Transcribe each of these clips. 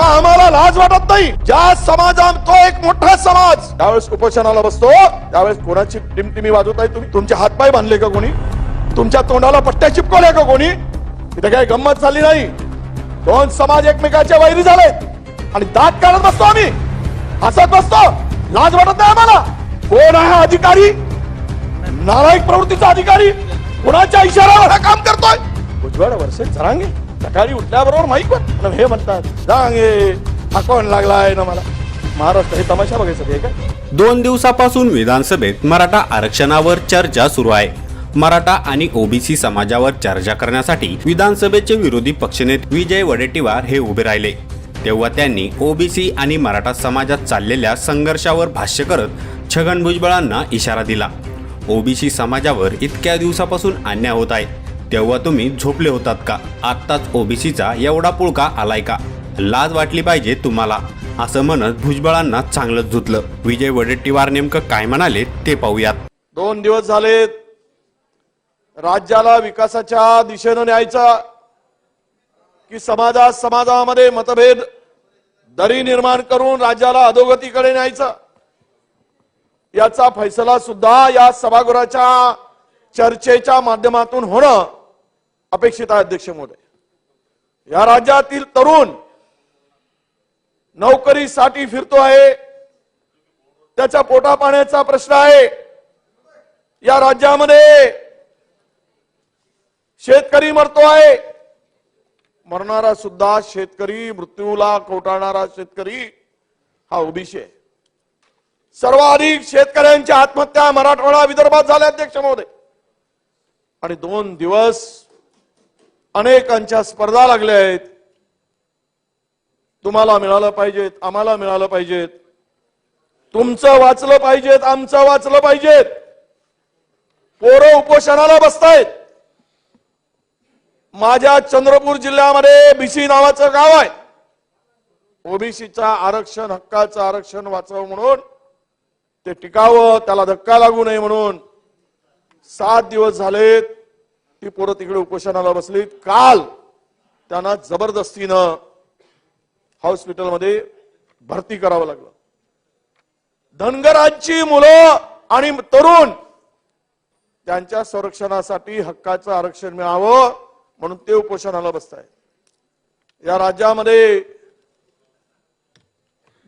तेव्हा आम्हाला लाज वाटत नाही. ज्या समाजात तो एक मोठा समाज. त्यावेळेस उपोषणाला बसतो त्यावेळेस कोणाची टिमटिमी वाजवताय तुम्ही? तुमचे हातपाय बांधले का कोणी? तुमच्या तोंडाला पट्ट्या चिपकवल्या का कोणी? इथे काही गंमत झाली नाही. दोन समाज एकमेकाच्या वैरी झाले आणि दात काढत बसतो आम्ही. हसत बसतो. लाज वाटत नाही आम्हाला. कोण आहे हा अधिकारी? नालायक प्रवृत्तीचा अधिकारी. कुणाच्या इशाऱ्यावर हा काम करतोय? उजवळ वर्षे जरांगे. सकाळी उठल्याबरोबर माहीत पण. हे म्हणतात जांगे हा कोण लागलाय ना मला. महाराष्ट्र हे तमाशा बघायचं आहे का? दोन दिवसापासून विधानसभेत मराठा आरक्षणावर चर्चा सुरू आहे. मराठा आणि ओबीसी समाजावर चर्चा करण्यासाठी विधानसभेचे विरोधी पक्षनेते विजय वडेट्टीवार हे उभे राहिले. तेव्हा त्यांनी ओबीसी आणि मराठा समाजात चाललेल्या संघर्षावर भाष्य करत छगन भुजबळांना इशारा दिला. ओबीसी समाजावर इतक्या दिवसापासून अन्याय होत आहे. तेव्हा तुम्ही झोपले होतात का? आत्ताच ओबीसीचा एवढा पुळका आलाय का? लाज वाटली पाहिजे तुम्हाला. असं म्हणत भुजबळांना चांगलंच धुतलं. विजय वडेट्टीवार नेमकं काय म्हणाले ते पाहूयात. दोन दिवस झालेत. राज्याला विकासाच्या दिशेनं न्यायचा की समाजात समाजामध्ये मतभेद दरी निर्माण करून राज्याला अधोगतीकडे न्यायचा? याचा फैसला सुद्धा या सभागृहाच्या चर्चेच्या माध्यमातून होणं अपेक्षित आहे अध्यक्ष महोदय. या राज्यातील तरुण नोकरीसाठी फिरतो आहे. त्याच्या पोटा पाण्याचा प्रश्न आहे. या राज्यामध्ये शेतकरी मरतो आहे. मरणारा सुद्धा शेतकरी मृत्यूला कोटाळणारा शेतकरी हा ओबीसी आहे. सर्वाधिक शेतकऱ्यांच्या आत्महत्या मराठवाडा विदर्भात झाल्या अध्यक्ष महोदय. आणि दोन दिवस अनेकांच्या स्पर्धा लागल्या आहेत. तुम्हाला मिळालं पाहिजेत आम्हाला मिळालं पाहिजेत. तुमचं वाचलं पाहिजेत आमचं वाचलं पाहिजेत. पोरं उपोषणाला बसतायत. माझ्या चंद्रपूर जिल्ह्यामध्ये बीसी नावाचं गाव आहे. ओबीसीचा आरक्षण हक्काचं आरक्षण वाचव म्हणून ते टिकावं त्याला धक्का लागू नये म्हणून सात दिवस झालेत. ती पोरं तिकडे उपोषणाला बसली काल त्यांना जबरदस्तीनं हॉस्पिटलमध्ये भरती करावं लागलं. धनगरांची मुलं आणि तरुण त्यांच्या संरक्षणासाठी हक्काचं आरक्षण मिळावं म्हणून ते उपोषणाला बसत या राज्यामध्ये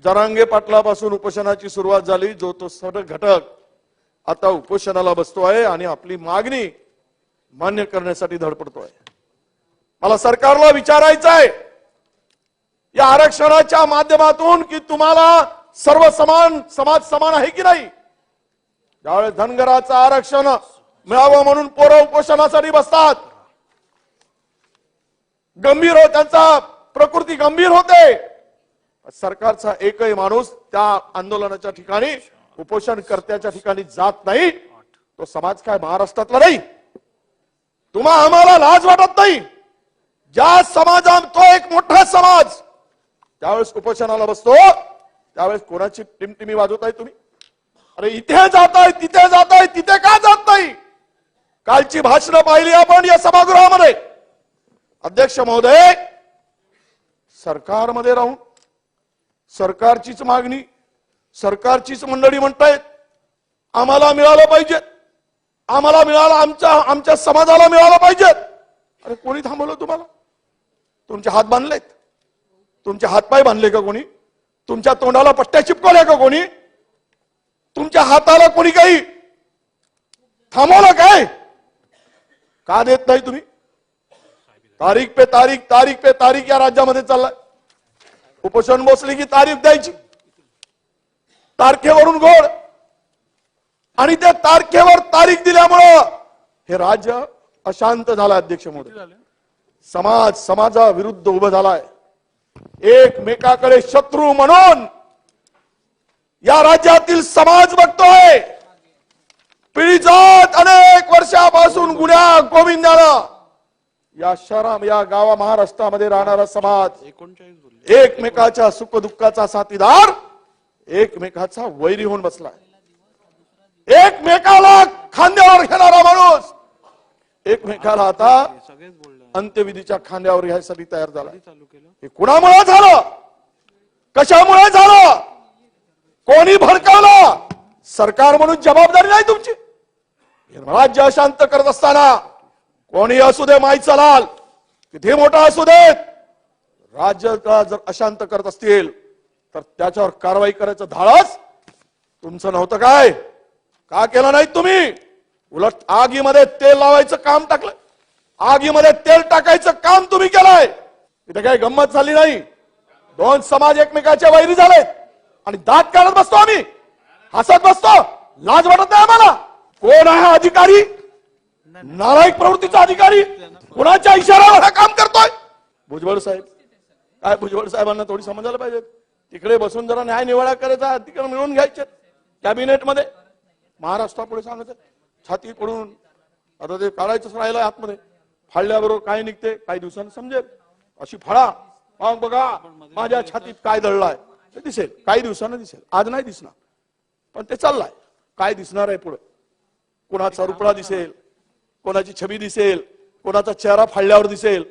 जरांगे पाटलापासून उपोषणाची सुरुवात झाली जो तो सर्व घटक आता उपोषणाला बसतो आहे आणि आपली मागणी मान्य करण्यासाठी धडपडतोय मला सरकारला विचारायचं आहे या आरक्षणाच्या माध्यमातून की तुम्हाला सर्व समान समाज समान आहे की नाही? ज्यावेळेस धनगराचं आरक्षण मिळावं म्हणून पोरं उपोषणासाठी बसतात. गंभीर हो त्यांचा प्रकृती गंभीर होते. सरकारचा एकही माणूस त्या आंदोलनाच्या ठिकाणी उपोषणकर्त्याच्या ठिकाणी जात नाही. तो समाज काय महाराष्ट्रातला नाही? तुम्हा आम्हाला लाज वाटत नाही. ज्या समाजात तो एक मोठा समाज त्यावेळेस उपोषणाला बसतो. त्यावेळेस कोणाची टिमटिमी वाजवताय तुम्ही? अरे इथे जाताय तिथे जाताय तिथे का जात नाही? कालची भाषणं पाहिली आपण या सभागृहामध्ये. अध्यक्ष महोदय सरकारमध्ये राहून सरकारचीच मागणी सरकारचीच मंडळी म्हणतायत आम्हाला मिळालं पाहिजे. आम्हाला मिळालं आमच्या आमच्या समाजाला मिळालं पाहिजे. अरे कोणी थांबवलं तुम्हाला? तुमचे हात बांधलेत. तुमचे हातपाय बांधले का कोणी? तुमच्या तोंडाला पट्ट्या चिपकवल्या का कोणी? तुमच्या हाताला कोणी काही थांबवलं काय? का देत नाही तुम्ही? तारीख पे तारीख तारीख पे तारीख या राज्यामध्ये चाललाय. उपोषण बसली की तारीख द्यायची. तारखेवरून गोड आणि त्या तारखेवर तारीख दिल्यामुळं हे राज्य अशांत झालं अध्यक्ष मोदी समाज समाजाविरुद्ध उभं झालाय. एकमेकाकडे शत्रू म्हणून या राज्यातील समाज बघतोय. पिढीजात अनेक वर्षापासून गुन्ह्या गोविंदानं या शहरा या गावा महाराष्ट्रामध्ये राहणारा समाज एकमेकाच्या सुख दुःखाचा साथीदार एकमेकाचा वैरी होऊन बसलाय. एकमेकाला खांद्यावर घेणारा माणूस. एकमेकाला आता अंत्यविधीच्या खांद्यावर घ्यायसाठी तयार झाला. हे कुणामुळे झालं? कशामुळे झालं? कोणी भडकावलं? सरकार म्हणून जबाबदारी नाही तुमची. राज्य अशांत करत असताना कोणी असू दे माहीत चलाल किती मोठा असू देत राज्याला जर अशांत करत असतील तर त्याच्यावर कारवाई करायचं धाडस. तुमचं नव्हतं काय? का केलं नाही तुम्ही? उलट आगीमध्ये तेल लावायचं काम टाकलं. आगीमध्ये तेल टाकायचं काम तुम्ही केलंय. इथे काही गंमत झाली नाही. दोन समाज एकमेकाच्या वैरी झालेत. आणि दात काढत बसतो आम्ही. हसत बसतो. लाज वाटत नाही आम्हाला. कोण आहे हा अधिकारी? नालायक प्रवृत्तीचा अधिकारी. कुणाच्या इशाऱ्यावर हा काम करतोय? भुजबळ साहेब. काय भुजबळ साहेबांना थोडी समजायला पाहिजे? तिकडे बसून जरा न्याय निवाडा करायचा तिकडे मिळवून घ्यायचे. कॅबिनेटमध्ये. महाराष्ट्रापुढे सांगायचं छाती पडून आता ते काढायचंच राहिलं आतमध्ये. फाडल्याबरोबर काय निघते काही दिवसांनी समजेल. अशी फळा. मग बघा माझ्या छातीत काय दळलाय ते दिसेल. काही दिवसानं दिसेल. आज नाही दिसणार. पण ते चाललाय. काय दिसणार आहे पुढे? कोणाचा रुपडा दिसेल कोणाची छबी दिसेल कोणाचा चेहरा फाडल्यावर दिसेल.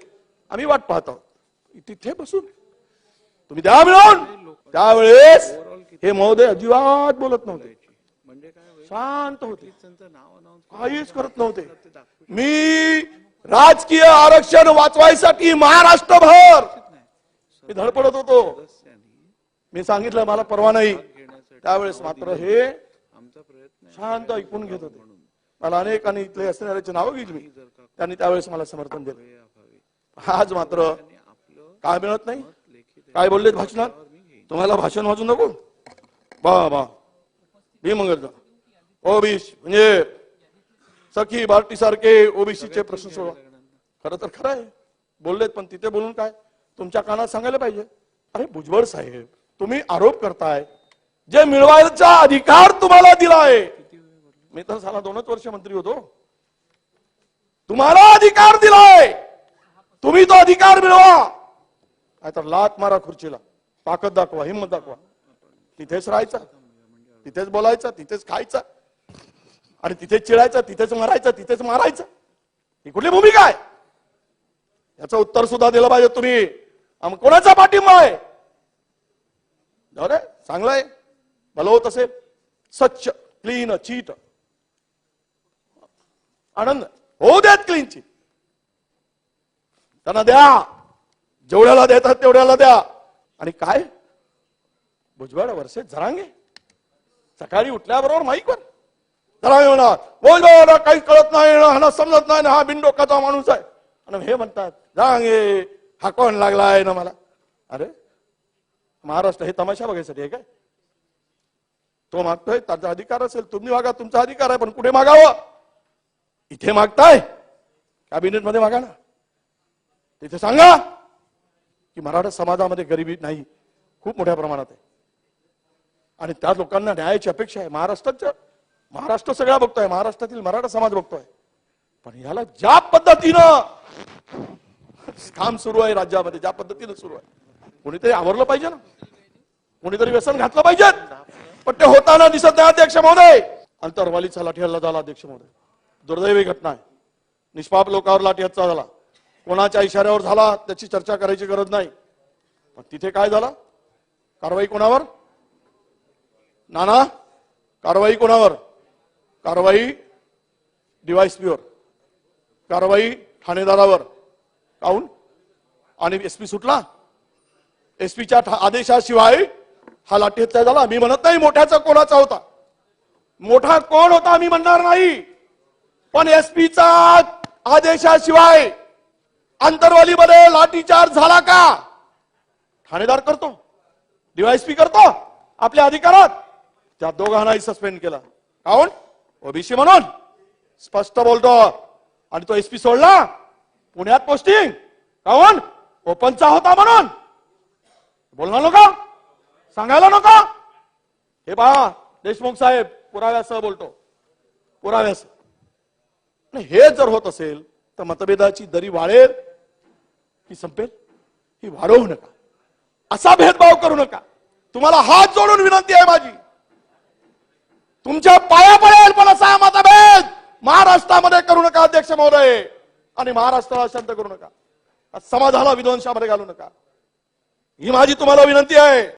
आम्ही वाट पाहत आहोत. तिथे बसून. तुम्ही द्या मिळून त्यावेळेस हे महोदय अजिबात बोलत नव्हते. शांत होते. काहीच करत नव्हते. मी राजकीय आरक्षण वाचवायसाठी महाराष्ट्रभर मी धडपडत होतो. मी सांगितलं मला परवा नाही. त्यावेळेस मात्र हे शांत ऐकून घेत होते. मला अनेकांनी इथले असणाऱ्याची नावं घेतली. त्यांनी त्यावेळेस मला समर्थन दिलं. आज मात्र काय मिळत नाही? काय बोललेत भाषणात? तुम्हाला भाषण वाचू नको बा बा. मी मंगल ओबीसी म्हणजे सखी बार्टी सारखे ओबीसीचे प्रश्न सोडवा. खरं तर खरं आहे. बोललेत पण तिथे बोलून काय? तुमच्या कानात सांगायला पाहिजे. अरे भुजबळ साहेब तुम्ही आरोप करताय. जे मिळवायचा अधिकार तुम्हाला दिला आहे मी तर साला दोनच वर्ष मंत्री होतो. तुम्हाला अधिकार दिलाय. तुम्ही तो अधिकार मिळवा. नाहीतर लात मारा खुर्चीला. ताकद दाखवा हिंमत दाखवा. तिथेच राहायचा. तिथेच बोलायचा तिथेच खायचा. आणि तिथेच चिडायचं तिथेच मारायचं तिथेच मारायचं. ही कुठली भूमिका आहे? याचं उत्तर सुद्धा दिलं पाहिजे तुम्ही. आम कोणाचा पाठिंबा आहे? जाऊ रे चांगलं आहे. भलं होत असेल. स्वच्छ क्लीन चीट. आनंद. होऊ द्यात क्लीन चीट त्यांना द्या. जेवढ्याला देतात तेवढ्याला द्या. आणि काय? भुजबळ वर्षे झरांगे सकाळी उठल्याबरोबर माईकवर जरांगे म्हणा भुजबळ काही कळत नाही ना समजत नाही ना हा बिनडोकाचा माणूस आहे. आणि हे म्हणतात जरांगे हा कोण लागलाय ना मला? अरे महाराष्ट्र हे तमाशा बघायसाठी आहे काय? तो मागतोय त्याचा अधिकार असेल तुम्ही मागा तुमचा अधिकार आहे पण कुठे मागावं? इथे मागताय. कॅबिनेटमध्ये मागा ना. तिथे सांगा की मराठा समाजामध्ये गरिबी नाही खूप मोठ्या प्रमाणात आहे. आणि त्या लोकांना न्यायाची अपेक्षा आहे. महाराष्ट्राच्या महाराष्ट्र सगळा बघतोय महाराष्ट्रातील मराठा समाज बघतोय. पण याला ज्या पद्धतीनं काम सुरू आहे राज्यामध्ये ज्या पद्धतीनं सुरू आहे कोणीतरी आवरलं पाहिजे ना? कोणीतरी व्यसन घातलं पाहिजे? पण ते होताना दिसत नाही अध्यक्ष महोदय. अंतरवालीचा लाठी हल्ला झाला अध्यक्ष महोदय. दुर्दैवी घटना आहे. निष्पाप लोकांवर लाठी हल्ला झाला. कोणाच्या इशाऱ्यावर झाला त्याची चर्चा करायची गरज नाही. पण तिथे काय झालं? कारवाई कोणावर? नाना कारवाई कोणावर? कारवाई डीवायसपीवर कारवाई ठाणेदारावर काऊन? आणि एसपी सुटला? एसपीच्या आदेशाशिवाय हा लाठी हत्या झाला? मी म्हणत नाही मोठ्याचा कोणाचा होता. मोठा कोण होता मी म्हणणार नाही. पण एसपीचा आदेशाशिवाय आंतरवालीमध्ये लाठीचार्ज झाला का? ठाणेदार करतो. डीवायसपी करतो. आपल्या अधिकारात. त्या दोघांनाही सस्पेंड केला. काऊन? ओबीसी म्हणून. स्पष्ट बोलतो. आणि तो एसपी सोडला. पुण्यात पोस्टिंग काऊन ओपनचा होता म्हणून. बोलणार नका. सांगायला नका. हे पहा देशमुख साहेब पुराव्यासह बोलतो. पुराव्यास हे जर होत असेल तर मतभेदाची दरी वाळेल की संपेल? ही वाढवू नका. असा भेदभाव करू नका. तुम्हाला हात जोडून विनंती आहे माझी. तुमच्या पाया पडेल पण असा मतभेद महाराष्ट्रामध्ये करू नका अध्यक्ष महोदय. आणि महाराष्ट्राला शांत करू नका. समाजाला विध्वंसामध्ये घालू नका. ही माझी तुम्हाला विनंती आहे.